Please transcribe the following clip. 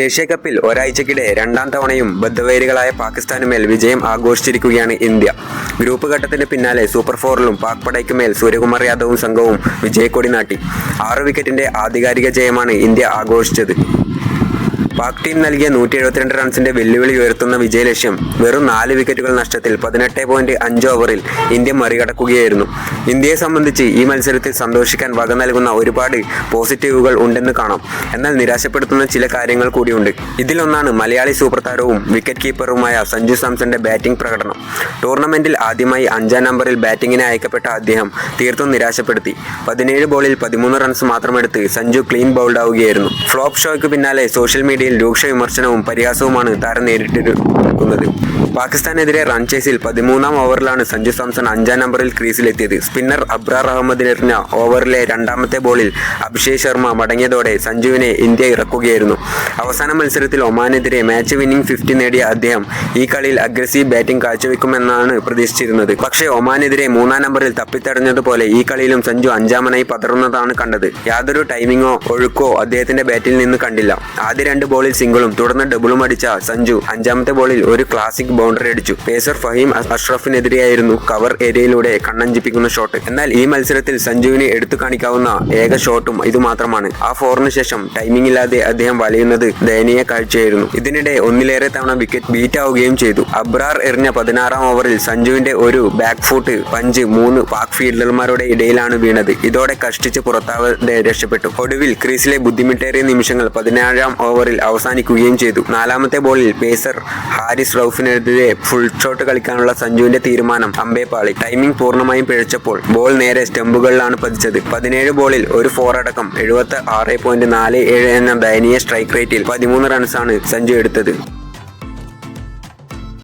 Asia കപ്പിൽ ഒരാഴ്ചക്കിടെ രണ്ടാം തവണയും ബദ്ധവൈരികളായ പാകിസ്ഥാനുമേൽ വിജയം ആഘോഷിച്ചിരിക്കുകയാണ് ഇന്ത്യ. ഗ്രൂപ്പ് ഘട്ടത്തിന് പിന്നാലെ സൂപ്പർ ഫോറിലും പാക് പടയ്ക്കുമേൽ സൂര്യകുമാർ യാദവും സംഘവും വിജയക്കൊടി നാട്ടി. ആറ് വിക്കറ്റിന്റെ ആധികാരിക ജയമാണ് ഇന്ത്യ ആഘോഷിച്ചത്. പാക് ടീം നൽകിയ നൂറ്റി എഴുപത്തിരണ്ട് റൺസിന്റെ വെല്ലുവിളി ഉയർത്തുന്ന വിജയലക്ഷ്യം വെറും നാല് വിക്കറ്റുകൾ നഷ്ടത്തിൽ പതിനെട്ട് പോയിന്റ് അഞ്ച് ഓവറിൽ ഇന്ത്യ മറികടക്കുകയായിരുന്നു. ഇന്ത്യയെ സംബന്ധിച്ച് ഈ മത്സരത്തിൽ സന്തോഷിക്കാൻ വക നൽകുന്ന ഒരുപാട് പോസിറ്റീവുകൾ ഉണ്ടെന്ന് കാണാം. എന്നാൽ നിരാശപ്പെടുത്തുന്ന ചില കാര്യങ്ങൾ കൂടിയുണ്ട്. ഇതിലൊന്നാണ് മലയാളി സൂപ്പർ താരവും വിക്കറ്റ് കീപ്പറുമായ സഞ്ജു സാംസന്റെ ബാറ്റിംഗ് പ്രകടനം. ടൂർണമെന്റിൽ ആദ്യമായി അഞ്ചാം നമ്പറിൽ ബാറ്റിങ്ങിന് അയക്കപ്പെട്ട അദ്ദേഹം തീർത്തും നിരാശപ്പെടുത്തി. പതിനേഴ് ബോളിൽ പതിമൂന്ന് റൺസ് മാത്രമെടുത്ത് സഞ്ജു ക്ലീൻ ബൗൾഡ് ആവുകയായിരുന്നു ഫ്ലോപ്പ് ഷോയ്ക്ക് പിന്നാലെ സോഷ്യൽ മീഡിയയിൽ രൂക്ഷ വിമർശനവും പരിഹാസവുമാണ് താരം നേരിട്ടിരിക്കുന്നത് പാകിസ്ഥാനെതിരെ റൺ ചേസിൽ പതിമൂന്നാം ഓവറിലാണ് സഞ്ജു സാംസൺ അഞ്ചാം നമ്പറിൽ ക്രീസിലെത്തിയത്. സ്പിന്നർ അബ്രാർ അഹമ്മദ് എറിഞ്ഞ ഓവറിലെ രണ്ടാമത്തെ ബോളിൽ അഭിഷേക് ശർമ്മ മടങ്ങിയതോടെ സഞ്ജുവിനെ ഇന്ത്യ ഇറക്കുകയായിരുന്നു. അവസാന മത്സരത്തിൽ ഒമാനെതിരെ മാച്ച് വിന്നിംഗ് ഫിഫ്റ്റി നേടിയ അദ്ദേഹം ഈ കളിയിൽ അഗ്രസീവ് ബാറ്റിംഗ് കാഴ്ചവെക്കുമെന്നാണ് പ്രതീക്ഷിച്ചിരുന്നത്. പക്ഷേ ഒമാനെതിരെ മൂന്നാം നമ്പറിൽ തപ്പിത്തടഞ്ഞതുപോലെ ഈ കളിയിലും സഞ്ജു അഞ്ചാമനായി പതറുന്നതാണ് കണ്ടത്. യാതൊരു ടൈമിങ്ങോ ഒഴുക്കോ അദ്ദേഹത്തിന്റെ ബാറ്റിൽ നിന്ന് കണ്ടില്ല. ആദ്യ രണ്ട് ബോളിൽ സിംഗിളും തുടർന്ന് ഡബിളും അടിച്ച സഞ്ജു അഞ്ചാമത്തെ ബോളിൽ ഒരു ക്ലാസിക് ബൗണ്ടറി അടിച്ചു. പേസർ ഫഹീം അഷ്റഫിനെതിരെയായിരുന്നു കവർ ഏരിയയിലൂടെ കണ്ണഞ്ചിപ്പിക്കുന്ന ഷോട്ട്. എന്നാൽ ഈ മത്സരത്തിൽ സഞ്ജുവിനെ എടുത്തു കാണിക്കാവുന്ന ഏക ഷോട്ടും ഇതുമാത്രമാണ്. ആ ഫോറിന് ശേഷം ടൈമിംഗ് ഇല്ലാതെ അദ്ദേഹം വലയുന്നത് ദയനീയ കാഴ്ചയായിരുന്നു. ഇതിനിടെ ഒന്നിലേറെ തവണ വിക്കറ്റ് ബീറ്റ് ആവുകയും ചെയ്തു. അബ്രാർ എറിഞ്ഞ പതിനാറാം ഓവറിൽ സഞ്ജുവിന്റെ ഒരു ബാക്ക് ഫുട്ട് പഞ്ച് മൂന്ന് പാക് ഫീൽഡർമാരുടെ ഇടയിലാണ് വീണത്. ഇതോടെ കഷ്ടിച്ച് പുറത്താവാതെ രക്ഷപ്പെട്ടു. ഒടുവിൽ ക്രീസിലെ ബുദ്ധിമുട്ടേറിയ നിമിഷങ്ങൾ പതിനേഴാം ഓവറിൽ അവസാനിക്കുകയും ചെയ്തു. നാലാമത്തെ ബോളിൽ പേസർ ഹാരിസ് റൌഫിനെതിരെ ഫുൾ ഷോട്ട് കളിക്കാനുള്ള സഞ്ജുവിന്റെ തീരുമാനം അമ്പേ പാളി. ടൈമിംഗ് പൂർണമായും പിഴച്ചപ്പോൾ ബോൾ നേരെ സ്റ്റംപുകളിലാണ് പതിച്ചത്. പതിനേഴ് ബോളിൽ ഒരു ഫോർ അടക്കം എഴുപത്തി ആറ് പോയിന്റ് നാല് ഏഴ് എന്ന ദയനീയ സ്ട്രൈക്ക് റേറ്റിൽ പതിമൂന്ന് റൺസാണ് സഞ്ജു എടുത്തത്.